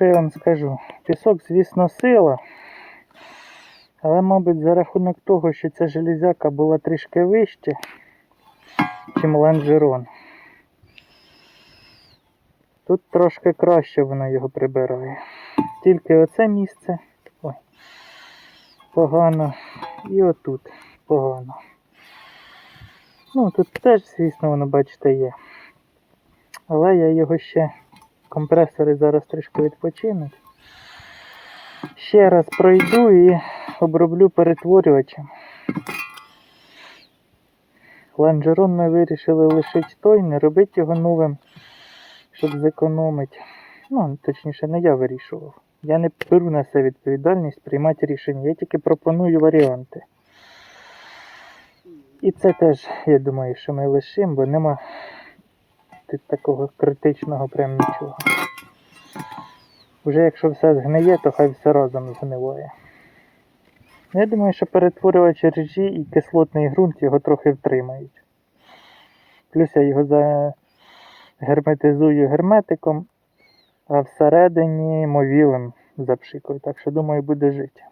що я вам скажу? Пісок, звісно, сила. Але, мабуть, за рахунок того, що ця железяка була трішки вище, чим ланжерон. Тут трошки краще вона його прибирає. Тільки оце місце ой, погано. І отут погано. Ну, тут теж, звісно, воно, бачите, є. Але я його ще компресори зараз трішки відпочинуть. Ще раз пройду і оброблю перетворювачем. Ланжерон ми вирішили лишити той, не робити його новим, щоб зекономити. Ну, точніше, не я вирішував. Я не беру на себе відповідальність приймати рішення. Я тільки пропоную варіанти. І це теж, я думаю, що ми лишимо, бо нема тут такого критичного прям нічого. Уже якщо все згниє, то хай все разом згниває. Я думаю, що перетворювач ржі і кислотний ґрунт його трохи втримають. Плюс я його загерметизую герметиком, а всередині мовілем запшикую. Так що думаю, буде жити.